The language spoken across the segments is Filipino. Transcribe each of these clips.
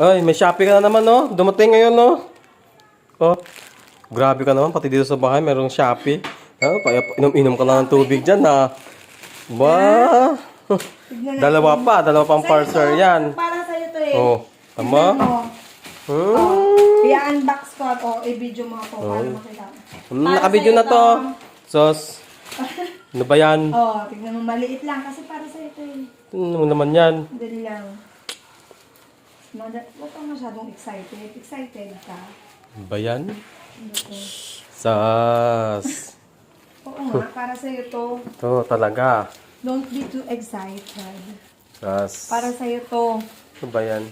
Ay, may Shopee ka na naman, no? Dumating ngayon, no? Oh, grabe ka naman. Pati dito sa bahay, merong Shopee. Oh, pa, inom-inom ka lang ng tubig dyan, ha? Ba? Tignan natin. dalawa pa, dalawa pang parcel yan. Para sa'yo to eh. Oh, tama? Oh. Hmm. I-unbox ko at oh, i-video mo ako para makita. Hmm, Naka-video na to. Sos. Ano ba yan? Oh, tignan mo, maliit lang kasi para sa'yo to eh. Ano naman yan? Dali lang. Mada, huwag kang masyadong excited. Excited ka. Ano ba yan? Ano? Sas. Oo nga, para sa'yo to. Ito talaga. Don't be too excited. Sas. Para sa'yo to. Ano ba yan?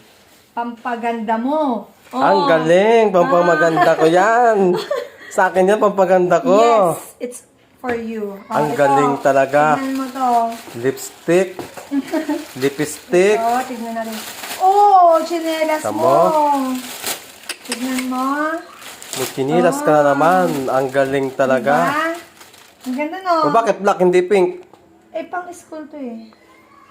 Pampaganda mo. Oo. Ang galing! Pampamaganda ko yan! Sa akin yan, pampaganda ko. Yes, it's for you. Oh, Ang ito. galing talaga. Tignan mo to. Lipstick. Lipstick. Oh, tignan na rin. Oh, chinelas Tamo. mo. Tignan mo. May kinilas ka na naman. Ang galing talaga. Diba? Ang ganda no. O bakit black, hindi pink? Eh, pang school to eh.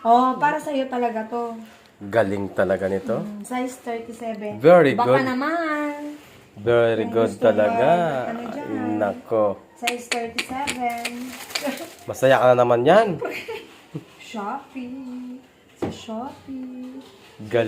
Oh, para sa'yo talaga to. Galing talaga nito. Mm, Size 37. Very Baka good. naman. Very Kung good talaga. ano? Nako. Size 37. Masaya ka na naman yan. Shopee. Sa Shopee. Galing.